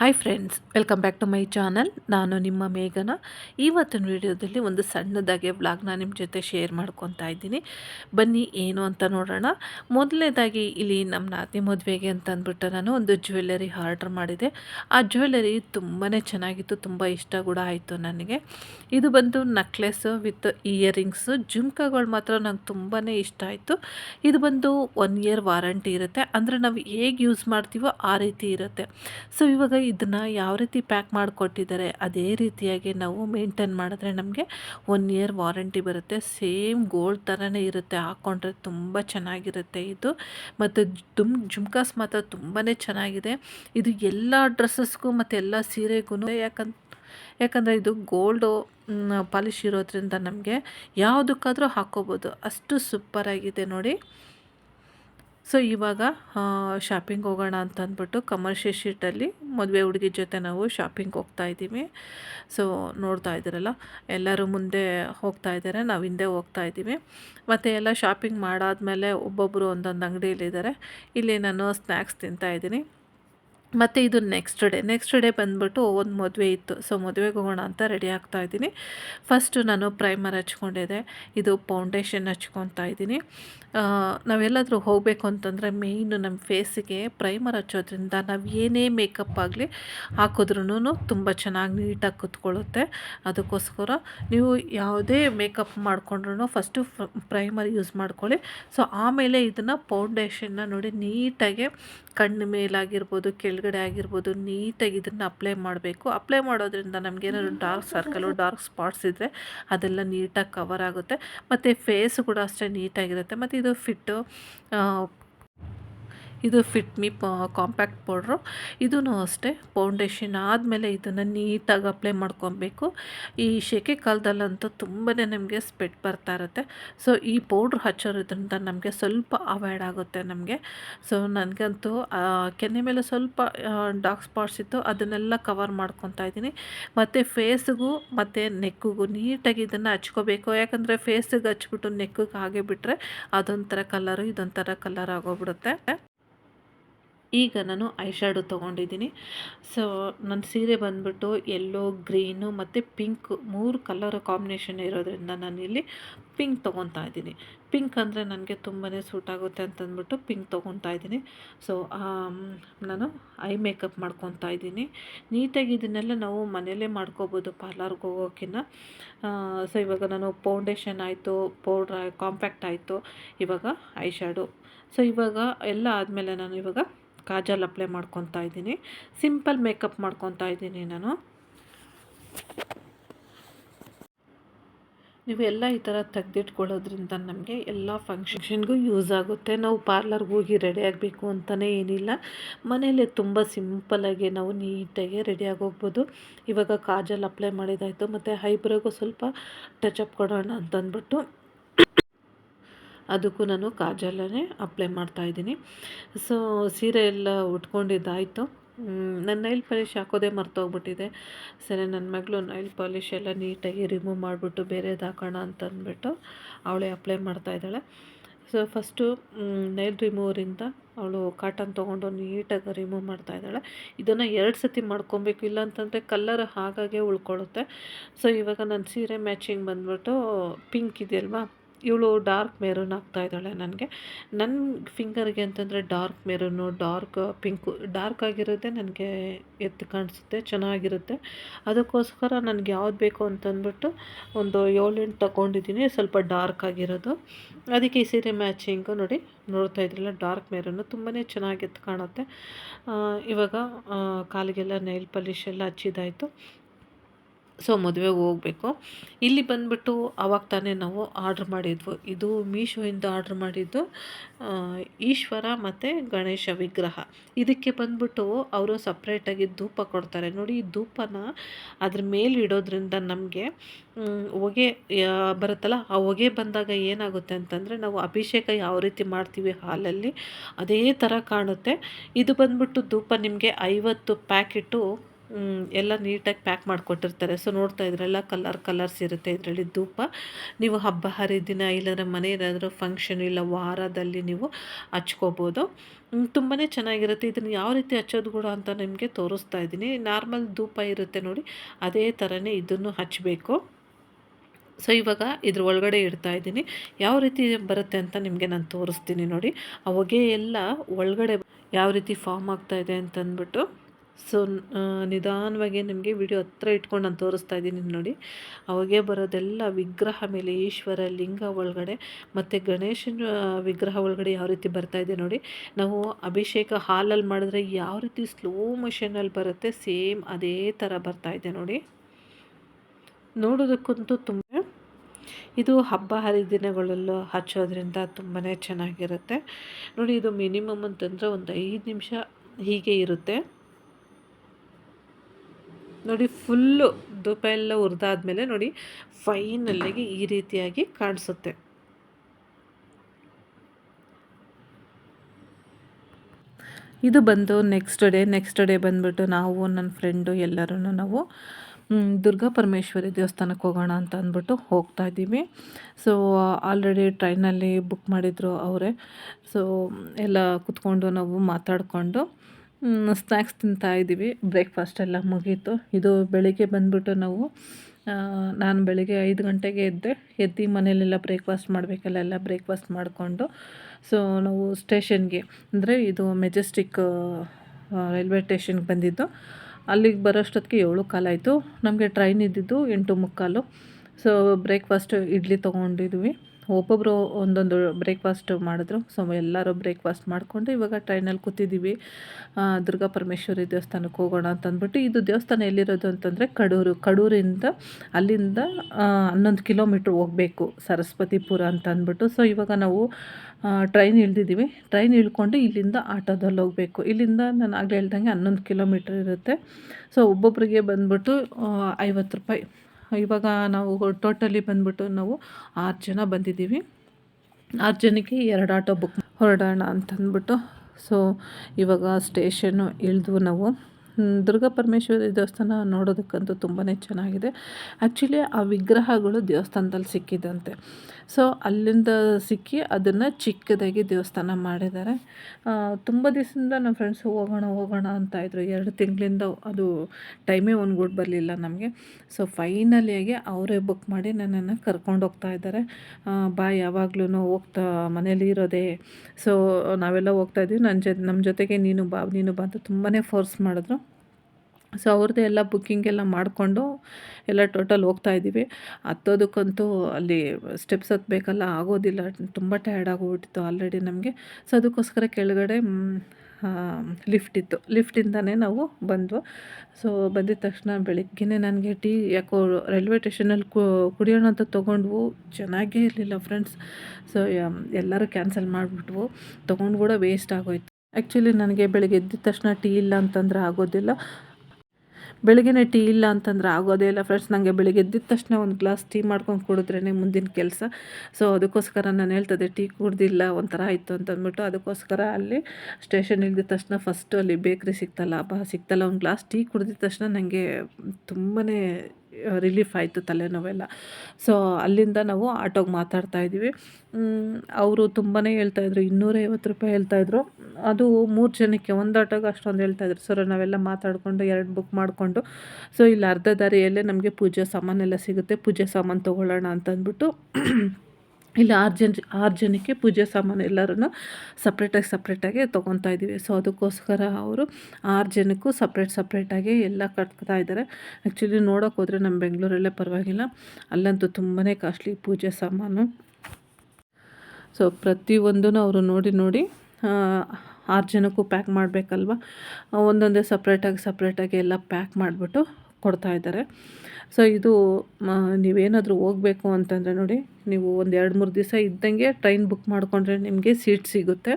Hi friends welcome back to my channel ನಾನು ನಿಮ್ಮ ಮೇಘನ. ಇವತ್ತಿನ ವಿಡಿಯೋದಲ್ಲಿ ಒಂದು ಸಣ್ಣದಾಗಿ ವ್ಲಾಗ್ನ ನಿಮ್ಮ ಜೊತೆ ಶೇರ್ ಮಾಡ್ಕೊತಾ ಇದ್ದೀನಿ. ಬನ್ನಿ ಏನು ಅಂತ ನೋಡೋಣ. ಮೊದಲನೇದಾಗಿ ಇಲ್ಲಿ ನಮ್ಮ ನಾತಿ ಮದುವೆಗೆ ಅಂತ ಅಂದ್ಬಿಟ್ಟು ನಾನು ಒಂದು ಜ್ಯುವೆಲ್ಲರಿ ಆರ್ಡ್ರ್ ಮಾಡಿದೆ. ಆ ಜ್ಯುವೆಲ್ಲರಿ ತುಂಬಾ ಚೆನ್ನಾಗಿತ್ತು, ತುಂಬ ಇಷ್ಟ ಕೂಡ ಆಯಿತು ನನಗೆ. ಇದು ಬಂದು ನಕ್ಲೆಸ್ ವಿತ್ ಇಯರಿಂಗ್ಸು ಜುಮ್ಕಗಳು ಮಾತ್ರ ನಂಗೆ ತುಂಬಾ ಇಷ್ಟ ಆಯಿತು. ಇದು ಬಂದು ಒನ್ ಇಯರ್ ವಾರಂಟಿ ಇರುತ್ತೆ. ಅಂದರೆ ನಾವು ಹೇಗೆ ಯೂಸ್ ಮಾಡ್ತೀವೋ ಆ ರೀತಿ ಇರುತ್ತೆ. ಸೊ ಇವಾಗ ಇದನ್ನು ಯಾವ ರೀತಿ ಪ್ಯಾಕ್ ಮಾಡಿಕೊಟ್ಟಿದ್ದಾರೆ, ಅದೇ ರೀತಿಯಾಗಿ ನಾವು ಮೇಂಟೈನ್ ಮಾಡಿದ್ರೆ ನಮಗೆ ಒನ್ ಇಯರ್ ವಾರಂಟಿ ಬರುತ್ತೆ. ಸೇಮ್ ಗೋಲ್ಡ್ ಥರನೇ ಇರುತ್ತೆ ಹಾಕ್ಕೊಂಡ್ರೆ ತುಂಬ ಚೆನ್ನಾಗಿರುತ್ತೆ ಇದು. ಮತ್ತು ದುಮ್, ಜುಮ್ಕಾಸ್ ಮಾತ್ರ ತುಂಬಾ ಚೆನ್ನಾಗಿದೆ. ಇದು ಎಲ್ಲ ಡ್ರೆಸ್ಸಸ್ಗೂ ಮತ್ತು ಎಲ್ಲ ಸೀರೆಗೂ ಯಾಕಂತ, ಯಾಕಂದರೆ ಇದು ಗೋಲ್ಡು ಪಾಲಿಶ್ ಇರೋದ್ರಿಂದ ನಮಗೆ ಯಾವುದಕ್ಕಾದರೂ ಹಾಕ್ಕೋಬೋದು ಅಷ್ಟು ಸೂಪರಾಗಿದೆ ನೋಡಿ. ಸೊ, ಇವಾಗ ಶಾಪಿಂಗ್ ಹೋಗೋಣ ಅಂತ ಅಂದ್ಬಿಟ್ಟು ಕಮರ್ಷಿಯಲ್ ಶೀಟಲ್ಲಿ ಮದುವೆ ಹುಡುಗಿ ಜೊತೆ ನಾವು ಶಾಪಿಂಗ್ ಹೋಗ್ತಾ ಇದ್ದೀವಿ. ಸೊ, ನೋಡ್ತಾ ಇದ್ದೀರಲ್ಲ, ಎಲ್ಲರೂ ಮುಂದೆ ಹೋಗ್ತಾ ಇದ್ದಾರೆ, ನಾವು ಹಿಂದೆ ಹೋಗ್ತಾ ಇದ್ದೀವಿ. ಮತ್ತು ಎಲ್ಲ ಶಾಪಿಂಗ್ ಮಾಡಾದಮೇಲೆ ಒಬ್ಬೊಬ್ಬರು ಒಂದೊಂದು ಅಂಗಡಿಯಲ್ಲಿದ್ದಾರೆ. ಇಲ್ಲಿ ನಾನು ಸ್ನ್ಯಾಕ್ಸ್ ತಿಂತಾಯಿದ್ದೀನಿ ಮತ್ತು ಇದು ನೆಕ್ಸ್ಟ್ ಡೇ ನೆಕ್ಸ್ಟ್ ಡೇ ಬಂದುಬಿಟ್ಟು ಒಂದು ಮದುವೆ ಇತ್ತು. ಸೊ ಮದುವೆಗೆ ಹೋಗೋಣ ಅಂತ ರೆಡಿ ಆಗ್ತಾ ಇದ್ದೀನಿ. ಫಸ್ಟು ನಾನು ಪ್ರೈಮರ್ ಹಚ್ಕೊಂಡಿದ್ದೆ. ಇದು ಫೌಂಡೇಶನ್ ಹಚ್ಕೊತಾ ಇದ್ದೀನಿ. ನಾವೆಲ್ಲಾದರೂ ಹೋಗಬೇಕು ಅಂತಂದರೆ ಮೇಯ್ನು ನಮ್ಮ ಫೇಸಿಗೆ ಪ್ರೈಮರ್ ಹಚ್ಚೋದ್ರಿಂದ ನಾವು ಏನೇ ಮೇಕಪ್ ಆಗಲಿ ಹಾಕಿದ್ರೂ ತುಂಬ ಚೆನ್ನಾಗಿ ನೀಟಾಗಿ ಕುತ್ಕೊಳ್ಳುತ್ತೆ. ಅದಕ್ಕೋಸ್ಕರ ನೀವು ಯಾವುದೇ ಮೇಕಪ್ ಮಾಡಿಕೊಂಡ್ರೂ ಫಸ್ಟು ಪ್ರೈಮರ್ ಯೂಸ್ ಮಾಡ್ಕೊಳ್ಳಿ. ಸೊ ಆಮೇಲೆ ಇದನ್ನು ಫೌಂಡೇಶನ್ನ ನೋಡಿ ನೀಟಾಗಿ ಕಣ್ಣು ಮೇಲಾಗಿರ್ಬೋದು, ಕೆಳಗಡೆ ಆಗಿರ್ಬೋದು, ನೀಟಾಗಿ ಇದನ್ನು ಅಪ್ಲೈ ಮಾಡಬೇಕು. ಅಪ್ಲೈ ಮಾಡೋದ್ರಿಂದ ನಮಗೇನಾದ್ರು ಡಾರ್ಕ್ ಸರ್ಕಲು ಡಾರ್ಕ್ ಸ್ಪಾಟ್ಸ್ ಇದ್ದರೆ ಅದೆಲ್ಲ ನೀಟಾಗಿ ಕವರ್ ಆಗುತ್ತೆ. ಮತ್ತು ಫೇಸ್ ಕೂಡ ಅಷ್ಟೇ ನೀಟಾಗಿರುತ್ತೆ. ಮತ್ತು ಇದು ಫಿಟ್ಟು ಇದು ಫಿಟ್ ಮಿ ಕಾಂಪ್ಯಾಕ್ಟ್ ಪೌಡ್ರು. ಇದೂ ಅಷ್ಟೇ, ಫೌಂಡೇಶನ್ ಆದಮೇಲೆ ಇದನ್ನು ನೀಟಾಗಿ ಅಪ್ಲೈ ಮಾಡ್ಕೊಬೇಕು. ಈ ಶೆಕೆ ಕಾಲದಲ್ಲಂತೂ ತುಂಬಾ ನಮಗೆ ಸ್ಪೆಟ್ ಬರ್ತಾ ಇರುತ್ತೆ. ಸೊ, ಈ ಪೌಡ್ರ್ ಹಚ್ಚೋದ್ರಿಂದ ನಮಗೆ ಸ್ವಲ್ಪ ಅವಾಯ್ಡ್ ಆಗುತ್ತೆ ನಮಗೆ. ಸೊ, ನನಗಂತೂ ಕೆನೆ ಮೇಲೆ ಸ್ವಲ್ಪ ಡಾರ್ಕ್ ಸ್ಪಾಟ್ಸ್ ಇತ್ತು, ಅದನ್ನೆಲ್ಲ ಕವರ್ ಮಾಡ್ಕೊತಾ ಇದ್ದೀನಿ. ಮತ್ತು ಫೇಸ್ಗೂ, ಮತ್ತು ನೆಕ್ಕಿಗೂ ನೀಟಾಗಿ ಇದನ್ನು ಹಚ್ಕೋಬೇಕು. ಯಾಕಂದರೆ ಫೇಸಿಗೆ ಹಚ್ಬಿಟ್ಟು ನೆಕ್ಕಿಗೆ ಹಾಗೆ ಬಿಟ್ಟರೆ ಅದೊಂಥರ ಕಲರು, ಇದೊಂಥರ ಕಲರ್ ಆಗೋಗ್ಬಿಡುತ್ತೆ. ಈಗ ನಾನು ಐ ಶ್ಯಾಡೋ ತೊಗೊಂಡಿದ್ದೀನಿ. ಸೊ ನನ್ನ ಸೀರೆ ಬಂದುಬಿಟ್ಟು ಎಲ್ಲೋ ಗ್ರೀನು ಮತ್ತು ಪಿಂಕ್ ಮೂರು ಕಲರ್ ಕಾಂಬಿನೇಷನ್ ಇರೋದ್ರಿಂದ ನಾನು ಇಲ್ಲಿ ಪಿಂಕ್ ತೊಗೊತಾ ಇದ್ದೀನಿ. ಪಿಂಕ್ ಅಂದರೆ ನನಗೆ ತುಂಬಾ ಸೂಟ್ ಆಗುತ್ತೆ ಅಂತಂದ್ಬಿಟ್ಟು ಪಿಂಕ್ ತೊಗೊತಾ ಇದ್ದೀನಿ. ಸೊ ನಾನು ಐ ಮೇಕಪ್ ಮಾಡ್ಕೊತಾ ಇದ್ದೀನಿ. ನೀಟಾಗಿ ಇದನ್ನೆಲ್ಲ ನಾವು ಮನೆಯಲ್ಲೇ ಮಾಡ್ಕೋಬೋದು ಪಾರ್ಲರ್ಗೆ ಹೋಗೋಕ್ಕಿಂತ ಸೊ ಇವಾಗ ನಾನು ಫೌಂಡೇಶನ್ ಆಯಿತು ಪೌಡ್ರ್ ಕಾಂಪ್ಯಾಕ್ಟ್ ಆಯಿತು, ಇವಾಗ ಐ ಶ್ಯಾಡೋ ಸೊ ಇವಾಗ ಎಲ್ಲ ಆದಮೇಲೆ ನಾನು ಇವಾಗ ಕಾಜಲ್ ಅಪ್ಲೈ ಮಾಡ್ಕೊತಾ ಇದ್ದೀನಿ. ಸಿಂಪಲ್ ಮೇಕಪ್ ಮಾಡ್ಕೊತಾ ಇದ್ದೀನಿ ನಾನು. ನೀವು ಎಲ್ಲ ಈ ಥರ ತೆಗೆದಿಟ್ಕೊಳ್ಳೋದ್ರಿಂದ ನಮಗೆ ಎಲ್ಲ ಫಂಕ್ಷನ್ಗೂ ಯೂಸ್ ಆಗುತ್ತೆ. ನಾವು ಪಾರ್ಲರ್ಗೆ ಹೋಗಿ ರೆಡಿ ಆಗಬೇಕು ಅಂತಲೇ ಏನಿಲ್ಲ. ಮನೆಯಲ್ಲೇ ತುಂಬ ಸಿಂಪಲಾಗಿ ನಾವು ನೀಟಾಗಿ ರೆಡಿಯಾಗಿ ಹೋಗ್ಬೋದು ಇವಾಗ ಕಾಜಲ್ ಅಪ್ಲೈ ಮಾಡಿದಾಯಿತು. ಮತ್ತು ಐಬ್ರೋಗೂ ಸ್ವಲ್ಪ ಟಚಪ್ ಕೊಡೋಣ ಅಂತಂದ್ಬಿಟ್ಟು ಅದಕ್ಕೂ ನಾನು ಕಾಜಲನ್ನೇ ಅಪ್ಲೈ ಮಾಡ್ತಾಯಿದ್ದೀನಿ ಸೊ ಸೀರೆ ಎಲ್ಲ ಉಟ್ಕೊಂಡಿದ್ದಾಯಿತು. ನನ್ನ ನೈಲ್ ಪಾಲಿಶ್ ಹಾಕೋದೇ ಮರ್ತೋಗ್ಬಿಟ್ಟಿದೆ. ಸರಿ ನನ್ನ ಮಗಳು ನೈಲ್ ಪಾಲಿಷ್ ಎಲ್ಲ ನೀಟಾಗಿ ರಿಮೂವ್ ಮಾಡಿಬಿಟ್ಟು ಬೇರೆದು ಹಾಕೋಣ ಅಂತ ಅಂದ್ಬಿಟ್ಟು ಅವಳೇ ಅಪ್ಲೈ ಮಾಡ್ತಾಯಿದ್ದಾಳೆ ಸೊ ಫಸ್ಟು ನೈಲ್ ರಿಮೂವರಿಂದ ಅವಳು ಕಾಟನ್ ತೊಗೊಂಡು ನೀಟಾಗಿ ರಿಮೂವ್ ಮಾಡ್ತಾಯಿದ್ದಾಳೆ ಇದನ್ನು ಎರಡು ಸತಿ ಮಾಡ್ಕೊಬೇಕು, ಇಲ್ಲ ಅಂತಂದರೆ ಕಲ್ಲರ್ ಹಾಗಾಗೆ ಉಳ್ಕೊಳ್ಳುತ್ತೆ ಸೊ ಇವಾಗ ನನ್ನ ಸೀರೆ ಮ್ಯಾಚಿಂಗ್ ಬಂದ್ಬಿಟ್ಟು ಪಿಂಕ್ ಇದೆಯಲ್ವಾ? ಇವಳು ಡಾರ್ಕ್ ಮೆರೂನ್ ಆಗ್ತಾ ಇದ್ದಾಳೆ ನನಗೆ. ನನ್ನ ಫಿಂಗರ್ಗೆ ಅಂತಂದರೆ dark maroon, dark pink, dark ಆಗಿರೋದೇ ನನಗೆ ಎತ್ತು ಕಾಣಿಸುತ್ತೆ, ಚೆನ್ನಾಗಿರುತ್ತೆ. ಅದಕ್ಕೋಸ್ಕರ ನನಗೆ ಯಾವ್ದು ಬೇಕು ಅಂತಂದ್ಬಿಟ್ಟು ಒಂದು ಏಳೆಂಟು ತಗೊಂಡಿದ್ದೀನಿ, ಸ್ವಲ್ಪ ಡಾರ್ಕ್ ಆಗಿರೋದು. ಅದಕ್ಕೆ ಈ ಸೀರೆ ಮ್ಯಾಚಿಂಗು ನೋಡಿ, ನೋಡ್ತಾ ಇದ್ರಲ್ಲ, ಡಾರ್ಕ್ ಮೆರೂನು ತುಂಬಾ ಚೆನ್ನಾಗಿ ಎತ್ತು ಕಾಣುತ್ತೆ. ಇವಾಗ ಕಾಲಿಗೆಲ್ಲ, ನೈಲ್ ಪಾಲಿಶ್ ಎಲ್ಲ ಹಚ್ಚಿದಾಯಿತು ಸೊ ಮದುವೆಗೆ ಹೋಗಬೇಕು. ಇಲ್ಲಿ ಬಂದುಬಿಟ್ಟು ಅವಾಗ ತಾನೇ ನಾವು ಆರ್ಡ್ರ್ ಮಾಡಿದ್ವು. ಇದು ಮೀಶೋಯಿಂದ ಆರ್ಡ್ರ್ ಮಾಡಿದ್ದು ಈಶ್ವರ ಮತ್ತು ಗಣೇಶ ವಿಗ್ರಹ. ಇದಕ್ಕೆ ಬಂದ್ಬಿಟ್ಟು ಅವರು ಸಪ್ರೇಟಾಗಿ ಧೂಪ ಕೊಡ್ತಾರೆ. ನೋಡಿ ಈ ಧೂಪನ ಅದ್ರ ಮೇಲೆ ಇಡೋದ್ರಿಂದ ನಮಗೆ ಹೊಗೆ ಬರುತ್ತಲ್ಲ, ಆ ಹೊಗೆ ಬಂದಾಗ ಏನಾಗುತ್ತೆ ಅಂತಂದರೆ ನಾವು ಅಭಿಷೇಕ ಯಾವ ರೀತಿ ಮಾಡ್ತೀವಿ ಹಾಲಲ್ಲಿ, ಅದೇ ಥರ ಕಾಣುತ್ತೆ. ಇದು ಬಂದ್ಬಿಟ್ಟು ಧೂಪ ನಿಮಗೆ ಐವತ್ತು ಪ್ಯಾಕೆಟು ಎಲ್ಲ ನೀಟಾಗಿ ಪ್ಯಾಕ್ ಮಾಡಿಕೊಟ್ಟಿರ್ತಾರೆ. ಸೊ ನೋಡ್ತಾ ಇದ್ರೆಲ್ಲ ಕಲರ್ ಕಲರ್ಸ್ ಇರುತ್ತೆ ಇದರಲ್ಲಿ ಧೂಪ. ನೀವು ಹಬ್ಬ ಹರಿದಿನ ಇಲ್ಲಾಂದರೆ ಮನೆ ಏನಾದರೂ ಫಂಕ್ಷನ್ ಇಲ್ಲ, ವಾರದಲ್ಲಿ ನೀವು ಹಚ್ಕೋಬೋದು. ತುಂಬಾ ಚೆನ್ನಾಗಿರುತ್ತೆ. ಇದನ್ನು ಯಾವ ರೀತಿ ಹಚ್ಚೋದು ಕೂಡ ಅಂತ ನಿಮಗೆ ತೋರಿಸ್ತಾ ಇದ್ದೀನಿ. ನಾರ್ಮಲ್ ಧೂಪ ಇರುತ್ತೆ ನೋಡಿ, ಅದೇ ಥರನೇ ಇದನ್ನು ಹಚ್ಚಬೇಕು ಸೊ ಇವಾಗ ಇದ್ರ ಒಳಗಡೆ ಇಡ್ತಾ ಇದ್ದೀನಿ. ಯಾವ ರೀತಿ ಬರುತ್ತೆ ಅಂತ ನಿಮಗೆ ನಾನು ತೋರಿಸ್ತೀನಿ ನೋಡಿ. ಆ ಹೊಗೆ ಎಲ್ಲ ಒಳಗಡೆ ಯಾವ ರೀತಿ ಫಾರ್ಮ್ ಆಗ್ತಾಯಿದೆ ಅಂತಂದ್ಬಿಟ್ಟು. ಸೊ ನಿಧಾನವಾಗಿ ನಿಮಗೆ ವಿಡಿಯೋ ಹತ್ರ ಇಟ್ಕೊಂಡು ನಾನು ತೋರಿಸ್ತಾ ಇದ್ದೀನಿ ನೋಡಿ. ಅವಾಗೆ ಬರೋದೆಲ್ಲ ವಿಗ್ರಹ ಮೇಲೆ ಈಶ್ವರ ಲಿಂಗ ಒಳಗಡೆ ಮತ್ತು ಗಣೇಶನ ವಿಗ್ರಹ ಒಳಗಡೆ ಯಾವ ರೀತಿ ಬರ್ತಾ ಇದೆ ನೋಡಿ. ನಾವು ಅಭಿಷೇಕ ಹಾಲಲ್ಲಿ ಮಾಡಿದ್ರೆ ಯಾವ ರೀತಿ ಸ್ಲೋ ಮೊಷನಲ್ಲಿ ಬರುತ್ತೆ, ಸೇಮ್ ಅದೇ ಥರ ಬರ್ತಾ ಇದೆ ನೋಡಿ. ನೋಡೋದಕ್ಕಂತೂ ತುಂಬ, ಇದು ಹಬ್ಬ ಹರಿದಿನಗಳಲ್ಲೂ ಹಚ್ಚೋದ್ರಿಂದ ತುಂಬಾ ಚೆನ್ನಾಗಿರುತ್ತೆ. ನೋಡಿ, ಇದು ಮಿನಿಮಮ್ ಅಂತಂದರೆ ಒಂದು ಐದು ನಿಮಿಷ ಹೀಗೆ ಇರುತ್ತೆ. ನೋಡಿ ಫುಲ್ಲು ಧೂಪ ಎಲ್ಲ ಹುರಿದಾದ್ಮೇಲೆ ನೋಡಿ ಫೈನಲ್ಲಿಗೆ ಈ ರೀತಿಯಾಗಿ ಕಾಣಿಸುತ್ತೆ. ಇದು ಬಂದು ನೆಕ್ಸ್ಟ್ ಡೇ ನೆಕ್ಸ್ಟ್ ಡೇ ಬಂದುಬಿಟ್ಟು ನಾವು, ನನ್ನ ಫ್ರೆಂಡು ಎಲ್ಲರೂ ನಾವು ದುರ್ಗಾ ಪರಮೇಶ್ವರಿ ದೇವಸ್ಥಾನಕ್ಕೆ ಹೋಗೋಣ ಅಂತ ಅಂದ್ಬಿಟ್ಟು ಹೋಗ್ತಾ ಇದ್ದೀವಿ. ಸೊ ಆಲ್ರೆಡಿ ಟ್ರೈನಲ್ಲಿ ಬುಕ್ ಮಾಡಿದರು ಅವರೇ. ಸೊ ಎಲ್ಲ ಕುತ್ಕೊಂಡು ನಾವು ಮಾತಾಡಿಕೊಂಡು ಸ್ನ್ಯಾಕ್ಸ್ ತಿಂತಾ ಇದ್ದೀವಿ. ಬ್ರೇಕ್ಫಾಸ್ಟ್ ಎಲ್ಲ ಮುಗೀತು. ಇದು ಬೆಳಿಗ್ಗೆ ಬಂದುಬಿಟ್ಟು ನಾವು ನಾನು ಬೆಳಿಗ್ಗೆ ಐದು ಗಂಟೆಗೆ ಎದ್ದೆ. ಎದ್ದು ಮನೇಲೆಲ್ಲ ಬ್ರೇಕ್ಫಾಸ್ಟ್ ಮಾಡಬೇಕಲ್ಲ ಎಲ್ಲ ಬ್ರೇಕ್ಫಾಸ್ಟ್ ಮಾಡಿಕೊಂಡು ಸೊ ನಾವು ಸ್ಟೇಷನ್ಗೆ ಅಂದರೆ ಇದು ಮೆಜೆಸ್ಟಿಕ್ ರೈಲ್ವೆ ಸ್ಟೇಷನ್ಗೆ ಬಂದಿದ್ದು. ಅಲ್ಲಿಗೆ ಬರೋಷ್ಟೊತ್ತಿಗೆ ಏಳು ಕಾಲಾಯಿತು ನಮಗೆ ಟ್ರೈನ್ ಇದ್ದಿದ್ದು ಎಂಟು ಮುಕ್ಕಾಲು. ಸೊ ಬ್ರೇಕ್ಫಾಸ್ಟ್ ಇಡ್ಲಿ ತೊಗೊಂಡಿದ್ವಿ. ಒಬ್ಬೊಬ್ಬರು ಒಂದೊಂದು ಬ್ರೇಕ್ಫಾಸ್ಟ್ ಮಾಡಿದ್ರು. ಸೊ ಎಲ್ಲರೂ ಬ್ರೇಕ್ಫಾಸ್ಟ್ ಮಾಡಿಕೊಂಡು ಇವಾಗ ಟ್ರೈನಲ್ಲಿ ಕೂತಿದ್ದೀವಿ. ದುರ್ಗಾ ಪರಮೇಶ್ವರಿ ದೇವಸ್ಥಾನಕ್ಕೆ ಹೋಗೋಣ ಅಂತ ಅಂದ್ಬಿಟ್ಟು ಇದು ದೇವಸ್ಥಾನ ಎಲ್ಲಿರೋದು ಅಂತಂದರೆ ಕಡೂರು. ಕಡೂರಿಂದ ಅಲ್ಲಿಂದ ಹನ್ನೊಂದು ಕಿಲೋಮೀಟ್ರ್ ಹೋಗಬೇಕು ಸರಸ್ವತಿಪುರ ಅಂತ ಅಂದ್ಬಿಟ್ಟು ಸೊ ಇವಾಗ ನಾವು ಟ್ರೈನ್ ಇಳ್ದಿದ್ದೀವಿ. ಟ್ರೈನ್ ಇಳ್ಕೊಂಡು ಇಲ್ಲಿಂದ ಆಟೋದಲ್ಲಿ ಹೋಗಬೇಕು. ಇಲ್ಲಿಂದ ನಾನು ಆಗಲೇ ಹೇಳ್ದಂಗೆ ಹನ್ನೊಂದು ಕಿಲೋಮೀಟ್ರ್ ಇರುತ್ತೆ. ಸೊ ಒಬ್ಬೊಬ್ಬರಿಗೆ ಬಂದ್ಬಿಟ್ಟು ಐವತ್ತು ರೂಪಾಯಿ. ಇವಾಗ ನಾವು ಟೋಟಲಿ ಬಂದ್ಬಿಟ್ಟು ನಾವು ಆರು ಜನ ಬಂದಿದ್ದೀವಿ. ಆರು ಜನಕ್ಕೆ ಎರಡು ಆಟೋ ಬುಕ್ ಹೊರಡೋಣ ಅಂತಂದ್ಬಿಟ್ಟು. ಸೊ ಇವಾಗ ಸ್ಟೇಷನ್ನು ಇಳಿದ್ವು ನಾವು. ದುರ್ಗಾ ಪರಮೇಶ್ವರಿ ದೇವಸ್ಥಾನ ನೋಡೋದಕ್ಕಂತೂ ತುಂಬಾ ಚೆನ್ನಾಗಿದೆ. ಆ್ಯಕ್ಚುಲಿ ಆ ವಿಗ್ರಹಗಳು ದೇವಸ್ಥಾನದಲ್ಲಿ ಸಿಕ್ಕಿದಂತೆ. ಸೊ ಅಲ್ಲಿಂದ ಸಿಕ್ಕಿ ಅದನ್ನು ಚಿಕ್ಕದಾಗಿ ದೇವಸ್ಥಾನ ಮಾಡಿದ್ದಾರೆ. ತುಂಬ ದಿವಸದಿಂದ ನಮ್ಮ ಫ್ರೆಂಡ್ಸ್ ಹೋಗೋಣ ಹೋಗೋಣ ಅಂತ ಇದ್ರು. ಎರಡು ತಿಂಗಳಿಂದ ಅದು ಟೈಮೇ ಒಂದ್ಗೂಡ್ ಬರಲಿಲ್ಲ ನಮಗೆ. ಸೊ ಫೈನಲಿಯಾಗಿ ಅವರೇ ಬುಕ್ ಮಾಡಿ ನನ್ನನ್ನು ಕರ್ಕೊಂಡು ಹೋಗ್ತಾ ಇದ್ದಾರೆ. ಬಾ ಯಾವಾಗ್ಲೂ ಹೋಗ್ತಾ ಮನೇಲಿ ಇರೋದೇ. ಸೊ ನಾವೆಲ್ಲ ಹೋಗ್ತಾ ಇದ್ದೀವಿ ನನ್ನ ಜೊತೆ ನಮ್ಮ ಜೊತೆಗೆ ನೀನು ಬಾ ನೀನು ಬಾ ಅಂತ ತುಂಬಾ ಫೋರ್ಸ್ ಮಾಡಿದ್ರು. ಸೊ ಅವ್ರದ್ದೇ ಎಲ್ಲ ಬುಕ್ಕಿಂಗ್ ಎಲ್ಲ ಮಾಡಿಕೊಂಡು ಎಲ್ಲ ಟೋಟಲ್ ಹೋಗ್ತಾ ಇದ್ದೀವಿ. ಹತ್ತೋದಕ್ಕಂತೂ ಅಲ್ಲಿ ಸ್ಟೆಪ್ಸ್ ಹತ್ತಬೇಕಲ್ಲ ಆಗೋದಿಲ್ಲ. ತುಂಬ ಟಯರ್ಡ್ ಆಗೋಗ್ಬಿಟ್ಟಿತ್ತು ಆಲ್ರೆಡಿ ನಮಗೆ. ಸೊ ಅದಕ್ಕೋಸ್ಕರ ಕೆಳಗಡೆ ಲಿಫ್ಟ್ ಇತ್ತು. ಲಿಫ್ಟಿಂದನೇ ನಾವು ಬಂದ್ವು. ಸೊ ಬಂದಿದ ತಕ್ಷಣ ಬೆಳಗ್ಗೆನೇ ನನಗೆ ಟೀ ಯಾಕೋ ರೈಲ್ವೆ ಸ್ಟೇಷನಲ್ಲಿ ಕುಡಿಯೋಣ ಅಂತ ತೊಗೊಂಡ್ವು. ಚೆನ್ನಾಗೇ ಇರಲಿಲ್ಲ ಫ್ರೆಂಡ್ಸ್ ಸೊ ಎಲ್ಲರೂ ಕ್ಯಾನ್ಸಲ್ ಮಾಡಿಬಿಟ್ವು. ತೊಗೊಂಡು ಕೂಡ ವೇಸ್ಟ್ ಆಗೋಯ್ತು. ಆ್ಯಕ್ಚುಲಿ ನನಗೆ ಬೆಳಗ್ಗೆ ಎದ್ದಿದ ತಕ್ಷಣ ಟೀ ಇಲ್ಲ ಅಂತಂದರೆ ಆಗೋದಿಲ್ಲ. ಬೆಳಗ್ಗೆ ಟೀ ಇಲ್ಲ ಅಂತಂದ್ರೆ ಆಗೋದೇ ಇಲ್ಲ ಫ್ರೆಂಡ್ಸ್. ನನಗೆ ಬೆಳಿಗ್ಗೆ ಎದ್ದಿದ ತಕ್ಷಣ ಒಂದು ಗ್ಲಾಸ್ ಟೀ ಮಾಡ್ಕೊಂಡು ಕುಡಿದ್ರೇ ಮುಂದಿನ ಕೆಲಸ. ಸೊ ಅದಕ್ಕೋಸ್ಕರ ನಾನು ಹೇಳ್ತದೆ, ಟೀ ಕುಡ್ದಿಲ್ಲ ಒಂಥರ ಆಯಿತು ಅಂತಂದ್ಬಿಟ್ಟು ಅದಕ್ಕೋಸ್ಕರ ಅಲ್ಲಿ ಸ್ಟೇಷನ್ ಇಳಿದ ತಕ್ಷಣ ಫಸ್ಟು ಅಲ್ಲಿ ಬೇಕ್ರಿ ಸಿಕ್ತಲ್ಲ, ಬಾ ಸಿಕ್ತಲ್ಲ. ಒಂದು ಗ್ಲಾಸ್ ಟೀ ಕುಡಿದ ತಕ್ಷಣ ನನಗೆ ತುಂಬಾ ರಿಲೀಫ್ ಆಯಿತು ತಲೆನೋವೆಲ್ಲ. ಸೊ ಅಲ್ಲಿಂದ ನಾವು ಆಟೋಗೆ ಮಾತಾಡ್ತಾ ಇದ್ದೀವಿ ಅವರು ತುಂಬಾ ಹೇಳ್ತಾಯಿದ್ರು ಇನ್ನೂರೈವತ್ತು ರೂಪಾಯಿ ಹೇಳ್ತಾಯಿದ್ರು ಅದು ಮೂರು ಜನಕ್ಕೆ, ಒಂದು ಅಷ್ಟೊಂದು ಅಷ್ಟೊಂದು ಹೇಳ್ತಾಯಿದ್ರು ಸರ್, ನಾವೆಲ್ಲ ಮಾತಾಡಿಕೊಂಡು ಎರಡು ಬುಕ್ ಮಾಡಿಕೊಂಡು ಸೊ ಇಲ್ಲಿ ಅರ್ಧ ದಾರಿಯಲ್ಲೇ ನಮಗೆ ಪೂಜೆ ಸಾಮಾನೆಲ್ಲ ಸಿಗುತ್ತೆ. ಪೂಜೆ ಸಾಮಾನು ತೊಗೊಳ್ಳೋಣ ಅಂತಂದ್ಬಿಟ್ಟು ಇಲ್ಲಿ ಆರು ಜನ, ಆರು ಜನಕ್ಕೆ ಪೂಜೆ ಸಾಮಾನು ಎಲ್ಲರೂ ಸಪ್ರೇಟಾಗಿ ಸಪ್ರೇಟಾಗಿ ತೊಗೊತಾ ಇದ್ದೀವಿ. ಸೊ ಅದಕ್ಕೋಸ್ಕರ ಅವರು ಆರು ಜನಕ್ಕೂ ಸಪ್ರೇಟ್ ಸಪ್ರೇಟಾಗಿ ಎಲ್ಲ ಕಟ್ತಾ ಇದ್ದಾರೆ. ಆ್ಯಕ್ಚುಲಿ ನೋಡೋಕೆ ಹೋದರೆ ನಮ್ಮ ಬೆಂಗಳೂರಲ್ಲೇ ಪರವಾಗಿಲ್ಲ. ಅಲ್ಲಂತೂ ತುಂಬಾ ಕಾಸ್ಟ್ಲಿ ಪೂಜೆ ಸಾಮಾನು. ಸೊ ಪ್ರತಿಯೊಂದೂ ಅವರು ನೋಡಿ ನೋಡಿ ಆರು ಜನಕ್ಕೂ ಪ್ಯಾಕ್ ಮಾಡಬೇಕಲ್ವ? ಒಂದೊಂದೇ ಸಪ್ರೇಟಾಗಿ ಸಪ್ರೇಟಾಗಿ ಎಲ್ಲ ಪ್ಯಾಕ್ ಮಾಡಿಬಿಟ್ಟು ಕೊಡ್ತಾ ಇದ್ದಾರೆ. ಸೊ ಇದು ನೀವೇನಾದರೂ ಹೋಗಬೇಕು ಅಂತಂದರೆ ನೋಡಿ, ನೀವು ಒಂದು ಎರಡು ಮೂರು ದಿವಸ ಇದ್ದಂಗೆ ಟ್ರೈನ್ ಬುಕ್ ಮಾಡಿಕೊಂಡ್ರೆ ನಿಮಗೆ ಸೀಟ್ ಸಿಗುತ್ತೆ.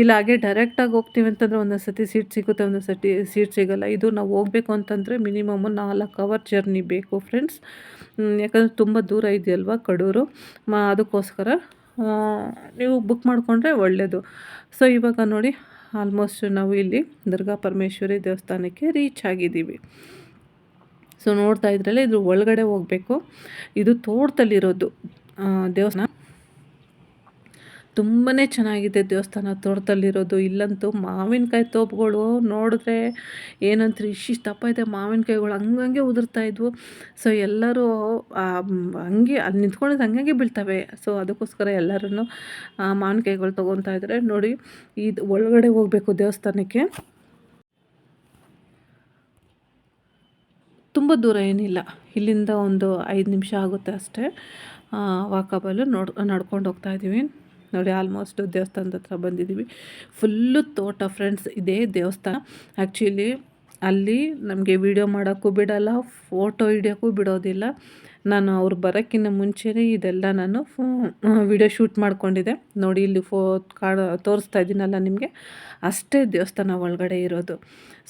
ಇಲ್ಲ, ಹಾಗೆ ಡೈರೆಕ್ಟಾಗಿ ಹೋಗ್ತೀವಿ ಅಂತಂದರೆ ಒಂದೊಂದು ಸರ್ತಿ ಸೀಟ್ ಸಿಗುತ್ತೆ ಒಂದೊಂದು ಸರ್ತಿ ಸೀಟ್ ಸಿಗೋಲ್ಲ. ಇದು ನಾವು ಹೋಗಬೇಕು ಅಂತಂದರೆ ಮಿನಿಮಮ್ ನಾಲ್ಕು ಅವರ್ ಜರ್ನಿ ಬೇಕು ಫ್ರೆಂಡ್ಸ್ ಯಾಕಂದರೆ ತುಂಬ ದೂರ ಇದೆಯಲ್ವ ಕಡೂರು? ಅದಕ್ಕೋಸ್ಕರ ನೀವು ಬುಕ್ ಮಾಡಿಕೊಂಡ್ರೆ ಒಳ್ಳೆಯದು ಸೊ ಇವಾಗ ನೋಡಿ ಆಲ್ಮೋಸ್ಟ್ ನಾವು ಇಲ್ಲಿ ದುರ್ಗಾ ಪರಮೇಶ್ವರಿ ದೇವಸ್ಥಾನಕ್ಕೆ ರೀಚ್ ಆಗಿದ್ದೀವಿ. ಸೊ ನೋಡ್ತಾ ಇದ್ರಲ್ಲೇ ಇದ್ರ ಒಳಗಡೆ ಹೋಗಬೇಕು. ಇದು ತೋಟದಲ್ಲಿರೋದು ದೇವಸ್ಥಾನ. ತುಂಬಾ ಚೆನ್ನಾಗಿದೆ ದೇವಸ್ಥಾನ ತೋಟದಲ್ಲಿರೋದು. ಇಲ್ಲಂತೂ ಮಾವಿನಕಾಯಿ ತೋಪುಗಳು ನೋಡಿದ್ರೆ ಏನಂತಾರೆ ಇಷ್ಟಿಷ್ಟು ತಪ್ಪ ಇದೆ. ಮಾವಿನಕಾಯಿಗಳು ಹಂಗಂಗೆ ಉದುರ್ತಾ ಇದ್ವು. ಸೊ ಎಲ್ಲರೂ ಹಂಗೆ ಅಲ್ಲಿ ನಿಂತ್ಕೊಂಡಿದ್ದು ಹಂಗಂಗೆ ಬೀಳ್ತವೆ. ಸೊ ಅದಕ್ಕೋಸ್ಕರ ಎಲ್ಲರೂ ಮಾವಿನಕಾಯಿಗಳು ತೊಗೊತಾ ಇದ್ದಾರೆ. ನೋಡಿ, ಇದು ಒಳಗಡೆ ಹೋಗಬೇಕು ದೇವಸ್ಥಾನಕ್ಕೆ. ತುಂಬ ದೂರ ಏನಿಲ್ಲ. ಇಲ್ಲಿಂದ ಒಂದು ಐದು ನಿಮಿಷ ಆಗುತ್ತೆ ಅಷ್ಟೇ. ವಾಕಬಲ್ಲು ನೋಡ್, ನಡ್ಕೊಂಡು ಹೋಗ್ತಾ ಇದ್ದೀವಿ. ನೋಡಿ ಆಲ್ಮೋಸ್ಟ್ ದೇವಸ್ಥಾನದ ಹತ್ರ ಬಂದಿದ್ದೀವಿ. ಫುಲ್ಲು ತೋಟ ಫ್ರೆಂಡ್ಸ್ ಇದೇ ದೇವಸ್ಥಾನ. ಆ್ಯಕ್ಚುಲಿ ಅಲ್ಲಿ ನಮಗೆ ವೀಡಿಯೋ ಮಾಡೋಕ್ಕೂ ಬಿಡೋಲ್ಲ ಫೋಟೋ ಹಿಡಿಯೋಕ್ಕೂ ಬಿಡೋದಿಲ್ಲ. ನಾನು ಅವ್ರು ಬರೋಕ್ಕಿಂತ ಮುಂಚೆನೇ ಇದೆಲ್ಲ ನಾನು ವಿಡಿಯೋ ಶೂಟ್ ಮಾಡಿಕೊಂಡಿದ್ದೆ. ನೋಡಿ, ಇಲ್ಲಿ ಫೋ, ಕಾಡ, ತೋರಿಸ್ತಾ ಇದ್ದೀನಲ್ಲ ನಿಮಗೆ? ಅಷ್ಟೇ ದೇವಸ್ಥಾನ ಒಳಗಡೆ ಇರೋದು.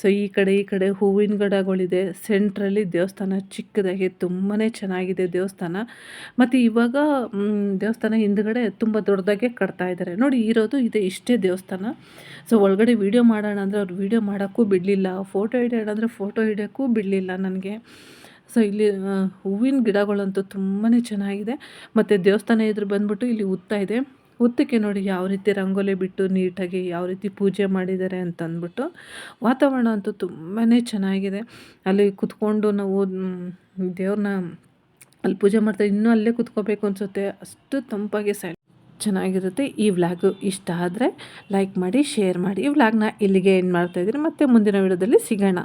ಸೊ ಈ ಕಡೆ ಈ ಕಡೆ ಹೂವಿನ ಗಿಡಗಳಿದೆ. ಸೆಂಟ್ರಲ್ಲಿ ದೇವಸ್ಥಾನ ಚಿಕ್ಕದಾಗಿ ತುಂಬಾ ಚೆನ್ನಾಗಿದೆ ದೇವಸ್ಥಾನ. ಮತ್ತು ಇವಾಗ ದೇವಸ್ಥಾನ ಹಿಂದ್ಗಡೆ ತುಂಬ ದೊಡ್ಡದಾಗೆ ಕಟ್ತಾ ಇದ್ದಾರೆ ನೋಡಿ, ಇರೋದು ಇದೆ ಇಷ್ಟೇ ದೇವಸ್ಥಾನ. ಸೊ ಒಳಗಡೆ ವೀಡಿಯೋ ಮಾಡೋಣ ಅಂದರೆ ಅವ್ರು ವೀಡಿಯೋ ಮಾಡೋಕ್ಕೂ ಬಿಡಲಿಲ್ಲ. ಫೋಟೋ ಹಿಡಿಯೋಣ ಅಂದರೆ ಫೋಟೋ ಹಿಡಿಯೋಕ್ಕೂ ಬಿಡಲಿಲ್ಲ ನನಗೆ. ಸೊ ಇಲ್ಲಿ ಹೂವಿನ ಗಿಡಗಳಂತೂ ತುಂಬಾ ಚೆನ್ನಾಗಿದೆ. ಮತ್ತು ದೇವಸ್ಥಾನ ಎದುರು ಬಂದ್ಬಿಟ್ಟು ಇಲ್ಲಿ ಉತ್ತ ಇದೆ. ಉತ್ತಕ್ಕೆ ನೋಡಿ ಯಾವ ರೀತಿ ರಂಗೋಲಿ ಬಿಟ್ಟು ನೀಟಾಗಿ ಯಾವ ರೀತಿ ಪೂಜೆ ಮಾಡಿದ್ದಾರೆ ಅಂತ ಅಂದ್ಬಿಟ್ಟು ವಾತಾವರಣ ಅಂತೂ ತುಂಬಾ ಚೆನ್ನಾಗಿದೆ. ಅಲ್ಲಿ ಕುತ್ಕೊಂಡು ನಾವು ದೇವ್ರನ್ನ ಅಲ್ಲಿ ಪೂಜೆ ಮಾಡ್ತಾ ಇನ್ನೂ ಅಲ್ಲೇ ಕುತ್ಕೋಬೇಕು ಅನಿಸುತ್ತೆ. ಅಷ್ಟು ತಂಪಾಗಿ ಸೈ ಚೆನ್ನಾಗಿರುತ್ತೆ ಈ ವ್ಲಾಗು. ಇಷ್ಟ ಆದರೆ ಲೈಕ್ ಮಾಡಿ, ಶೇರ್ ಮಾಡಿ. ಈ ವ್ಲಾಗ್ನ ಇಲ್ಲಿಗೆ ಏನು ಮಾಡ್ತಾಯಿದ್ದೀನಿ ಮತ್ತು ಮುಂದಿನ ವಿಡಿಯೋದಲ್ಲಿ ಸಿಗೋಣ.